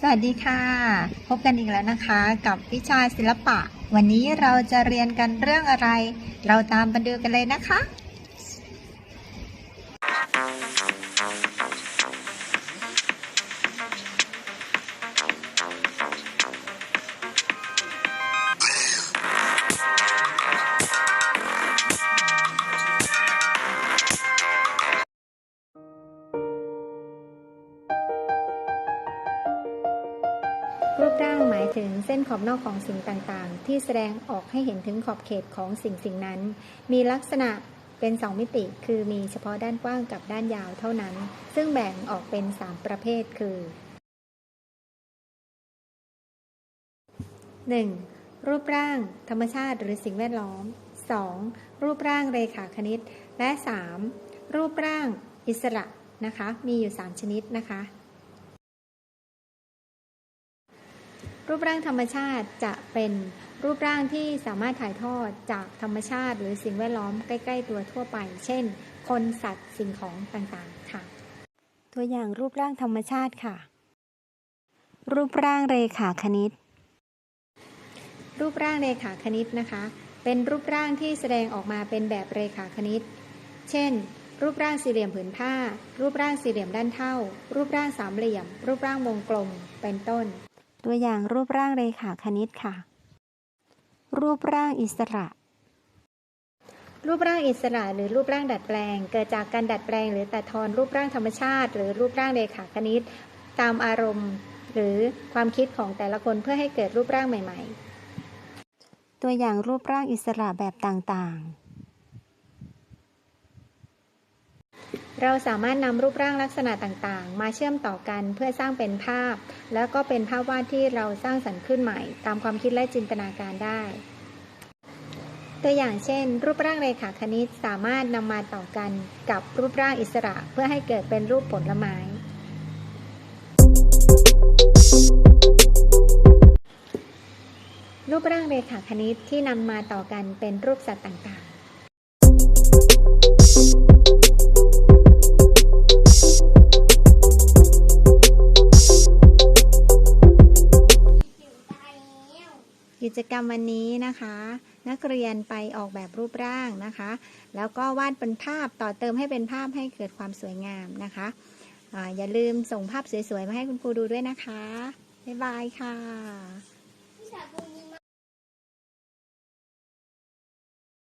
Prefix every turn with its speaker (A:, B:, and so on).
A: สวัสดีค่ะ พบกันอีกแล้วนะคะ กับวิชาศิลปะ วันนี้เราจะเรียนกันเรื่องอะไร เราตามไปดูกันเลยนะคะ รูปร่างหมายถึงเส้นขอบนอกของสิ่งต่างๆ ที่แสดงออกให้เห็นถึงขอบเขตของสิ่งสิ่งนั้น มีลักษณะเป็นสองมิติ คือมีเฉพาะด้านกว้างกับด้านยาวเท่านั้น ซึ่งแบ่งออกเป็น 3 ประเภทคือ 1. รูปร่าง ธรรมชาติหรือสิ่งแวดล้อม 2. รูปร่างเรขาคณิต และ 3. รูปร่างอิสระนะคะ มีอยู่ 3 ชนิดนะคะ รูปร่างธรรมชาติจะเป็นรูปร่างที่สามารถถ่ายทอดจากธรรมชาติ หรือสิ่งแวดล้อมใกล้ ๆ ตัวทั่วไป เช่น คนสัตว์สิ่งของต่างๆ ค่ะ ตัวอย่างรูปร่างธรรมชาติค่ะ รูปร่างเรขาคณิต รูปร่างเรขาคณิตนะคะ เป็นรูปร่างที่แสดงออกมาเป็นแบบเรขาคณิต เช่น รูปร่างสี่เหลี่ยมผืนผ้า รูปร่างสี่เหลี่ยมด้านเท่า รูปร่างสามเหลี่ยม รูปร่างวงกลม เป็นต้น ตัวอย่างรูปร่างเรขาคณิตค่ะ รูปร่างอิสระ รูปร่างอิสระหรือรูปร่างดัดแปลง เกิดจากการดัดแปลง หรือตัดทอนรูปร่างธรรมชาติ หรือรูปร่างเรขาคณิต ตามอารมณ์ หรือความคิดของแต่ละคนเพื่อให้เกิดรูปร่างใหม่ ๆ ตัวอย่างรูปร่างอิสระแบบต่างๆ เราสามารถนำรูปร่างลักษณะต่างๆ มาเชื่อมต่อกันเพื่อสร้างเป็นภาพ แล้วก็เป็นภาพวาดที่เราสร้างสรรค์ขึ้นใหม่ ตามความคิดและจินตนาการได้ ตัวอย่างเช่น รูปร่างเรขาคณิตสามารถนำมาต่อกันกับรูปร่างอิสระ เพื่อให้เกิดเป็นรูปผลไม้รูปร่างเรขาคณิตที่นำมาต่อกันเป็นรูปสัตว์ต่างๆ กิจกรรมวันนี้นะคะ นักเรียนไปออกแบบรูปร่างนะคะ แล้วก็วาดเป็นภาพต่อเติมให้เป็นภาพให้เกิดความสวยงามนะคะออย่าลืมส่งภาพสวยๆ มาให้คุณครูดูด้วยนะคะ บ๊ายบายค่ะ
B: วิชาพวกนี้